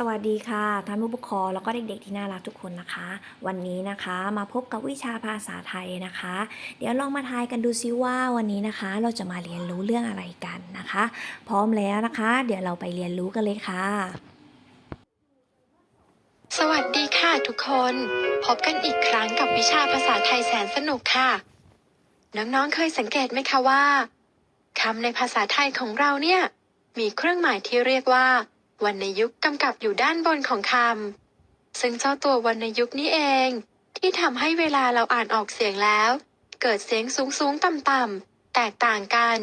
สวัสดีค่ะท่านผู้ปกครองแล้วก็เด็กๆที่น่ารักทุกคนนะคะ วันนี้นะคะมาพบกับวิชาภาษาไทยนะคะ เดี๋ยวลองมาทายกันดูซิว่าวันนี้นะคะ เราจะมาเรียนรู้เรื่องอะไรกันนะคะ พร้อมแล้วนะคะ เดี๋ยวเราไปเรียนรู้กันเลยค่ะ สวัสดีค่ะทุกคน พบกันอีกครั้งกับวิชาภาษาไทยแสนสนุกค่ะน้องๆเคยสังเกตไหมคะว่าคำในภาษาไทยของเราเนี่ยมีเครื่องหมายที่เรียกว่า วรรณยุกต์กำกับอยู่ด้านบนของคำ ซึ่งเจ้าตัววรรณยุกต์นี้เอง ที่ทำให้เวลาเราอ่านออกเสียงแล้ว เกิดเสียงสูงสูงต่ำต่ำแตกต่างกัน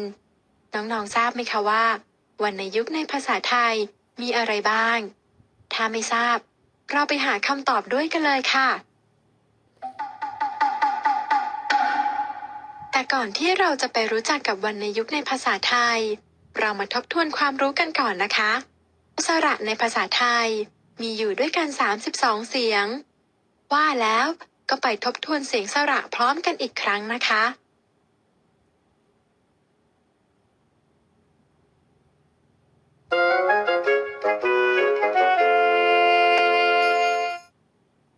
น้องๆทราบไหมคะว่า วรรณยุกต์ในภาษาไทยมีอะไรบ้าง ถ้าไม่ทราบ เราไปหาคำตอบด้วยกันเลยค่ะ แต่ก่อนที่เราจะไปรู้จักกับวรรณยุกต์ในภาษาไทย เรามาทบทวนความรู้กันก่อนนะคะ สระในภาษาไทยมีอยู่ด้วยกัน 32 เสียง ว่าแล้วก็ไปทบทวนเสียงสระพร้อมกันอีกครั้งนะคะ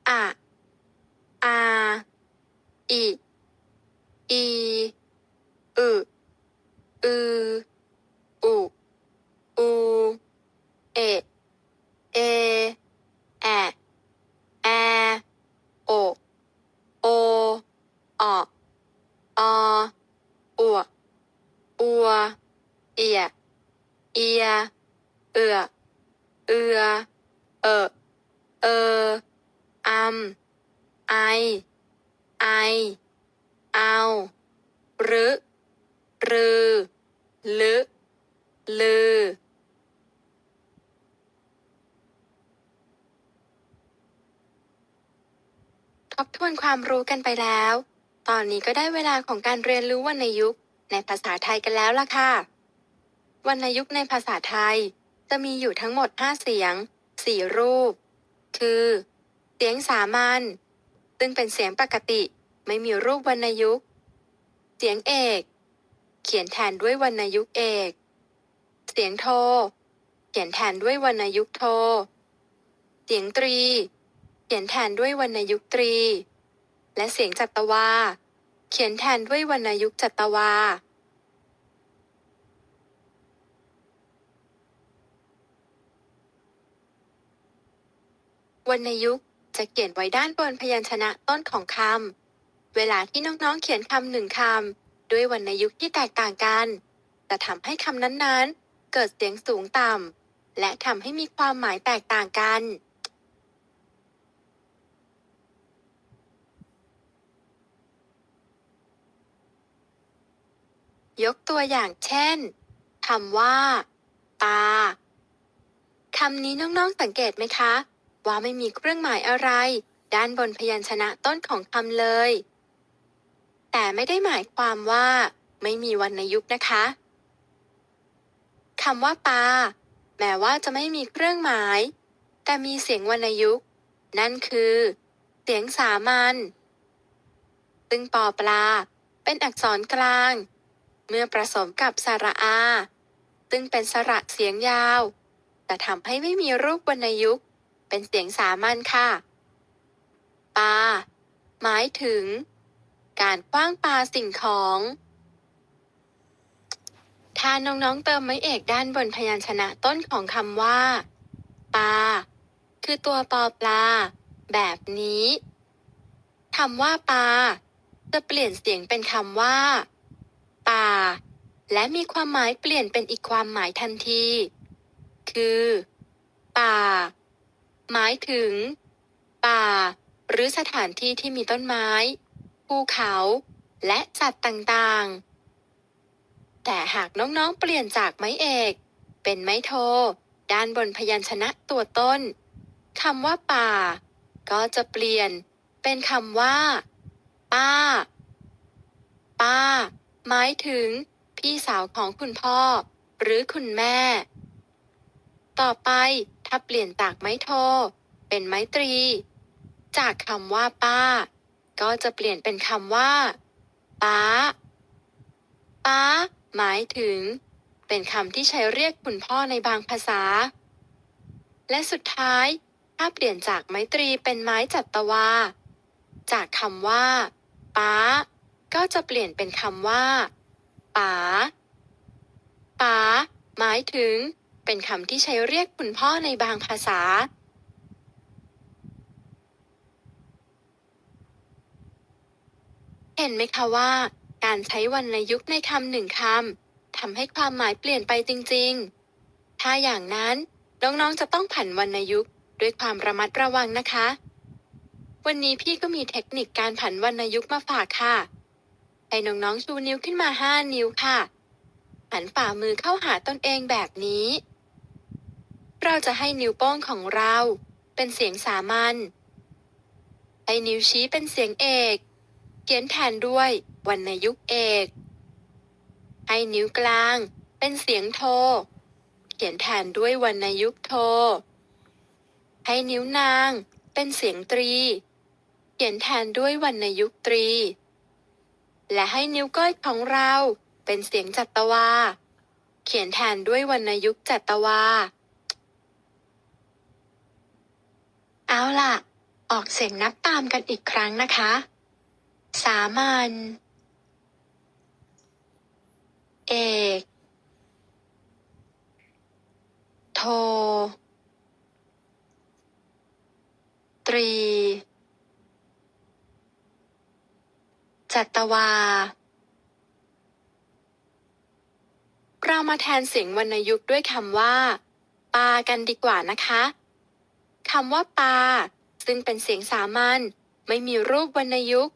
อะอาอิอีอึอืออุอูเอะเอแอะแอโอโอออออัว อัว เอีย เอีย เอือ เอือ เออเอออัมไอ ไอ เอาหรือรือลึลือทบทวนความรู้กันไปแล้ว ตอนนี้ก็ได้เวลาของการเรียนรู้วรรณยุกต์ ในภาษาไทยกันแล้วล่ะค่ะ วรรณยุกต์ในภาษาไทย จะมีอยู่ทั้งหมด 5 เสียง 4 รูป คือ เสียงสามัญ ซึ่งเป็นเสียงปกติไม่มีรูปวรรณยุกต์ เสียงเอก เขียนแทนด้วยวรรณยุกต์เอก เสียงโท เขียนแทนด้วยวรรณยุกต์โท เสียงตรี เขียนแทนด้วยวรรณยุกต์ตรี และเสียงจัตวา เขียนแทนด้วยวรรณยุกต์จัตวาวรรณยุกต์จะเขียนไว้ด้านบนพยัญชนะต้นของคำ เวลาที่น้องๆเขียนคำหนึ่งคำด้วยวรรณยุกต์ที่แตกต่างกัน จะทำให้คำนั้นๆ เกิดเสียงสูงต่ำและทำให้มีความหมายแตกต่างกัน ยกตัวอย่างเช่นคำว่า ตาคำนี้น้องๆสังเกตไหมคะ ว่าไม่มีเครื่องหมายอะไร ด้านบนพยัญชนะต้นของคำเลย แต่ไม่ได้หมายความว่า ไม่มีวรรณยุกต์นะคะคำว่าปาแม้ว่าจะไม่มีเครื่องหมาย แต่มีเสียงวรรณยุกต์ นั่นคือ เสียงสามัญซึ่งปอปลา เป็นอักษรกลาง เมื่อผสมกับสระอา ซึ่งเป็นสระเสียงยาว จะทำให้ไม่มีรูปวรรณยุกต์ เป็นเสียงสามัญค่ะ ปา หมายถึง การคว้างปาสิ่งของ ถ้าน้องๆเติมไม้เอกด้านบนพยัญชนะต้นของคำว่า ปา คือตัวปอปลา แบบนี้คำว่าปา จะเปลี่ยนเสียงเป็นคำว่า ป่า และมีความหมายเปลี่ยนเป็นอีกความหมายทันที คือ ป่า หมายถึง ป่า หรือสถานที่ที่มีต้นไม้ ภูเขา และสัตว์ต่างๆ แต่หากน้องๆเปลี่ยนจากไม้เอก เป็นไม้โท ด้านบนพยัญชนะตัวต้นคำว่าป่า ก็จะเปลี่ยนเป็นคำว่า ป้า ป้า หมายถึง พี่สาวของคุณพ่อ หรือคุณแม่ ต่อไปถ้าเปลี่ยนจากไม้โท เป็นไม้ตรี จากคำว่าป้า ก็จะเปลี่ยนเป็นคำว่าป้าป้า หมายถึง เป็นคำที่ใช้เรียกคุณพ่อในบางภาษา และสุดท้าย ถ้าเปลี่ยนจากไม้ตรีเป็นไม้จัตวา จากคำว่าป้า ก็จะเปลี่ยนเป็นคำว่าป๋าป๋าหมายถึง เป็นคำที่ใช้เรียกคุณพ่อในบางภาษา เห็นไหมคะว่า การใช้วรรณยุกต์ในคำหนึ่งคำทำให้ความหมายเปลี่ยนไปจริง ๆ ถ้าอย่างนั้นน้องๆจะต้องผันวรรณยุกต์ด้วยความระมัดระวังนะคะ วันนี้พี่ก็มีเทคนิคการผันวรรณยุกต์มาฝากค่ะ ให้น้องๆชูนิ้วขึ้นมาห้านิ้วค่ะ หันฝ่ามือเข้าหาตนเองแบบนี้ เราจะให้นิ้วโป้งของเรา เป็นเสียงสามัญ ให้นิ้วชี้เป็นเสียงเอก เขียนแทนด้วยวรรณยุกต์เอก ให้นิ้วกลาง เป็นเสียงโท เขียนแทนด้วยวรรณยุกต์โท ให้นิ้วนาง เป็นเสียงตรี เขียนแทนด้วยวรรณยุกต์ตรี และให้นิ้วก้อยของเราเป็นเสียงจัตวา เขียนแทนด้วยวรรณยุกต์จัตวา เอาล่ะ ออกเสียงนับตามกันอีกครั้งนะคะ สามัญ เอก โท ตรี จัตวา เรามาแทนเสียงวรรณยุกต์ด้วยคำว่า ปากันดีกว่านะคะคำว่าปา ซึ่งเป็นเสียงสามัญไม่มีรูปวรรณยุกต์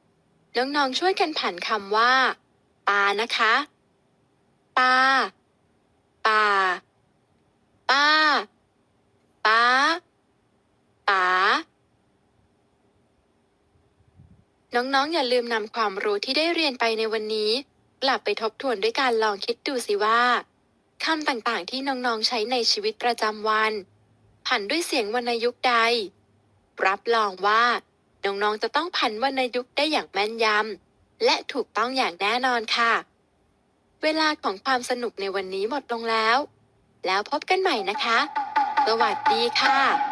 น้องๆช่วยกันผันคำว่า ปานะคะ ปา ปา ป้า ป้า ป๋า น้องๆ อย่าลืมนำความรู้ที่ได้เรียนไปในวันนี้ กลับไปทบทวนด้วยการลองคิดดูสิว่าคำต่างๆ ที่น้องๆ ใช้ในชีวิตประจำวัน ผันด้วยเสียงวรรณยุกต์ใด รับรองว่า น้องๆ จะต้องผันวรรณยุกต์ได้อย่างแม่นยำและถูกต้องอย่างแน่นอนค่ะ เวลาของความสนุกในวันนี้หมดลงแล้ว แล้วพบกันใหม่นะคะ สวัสดีค่ะ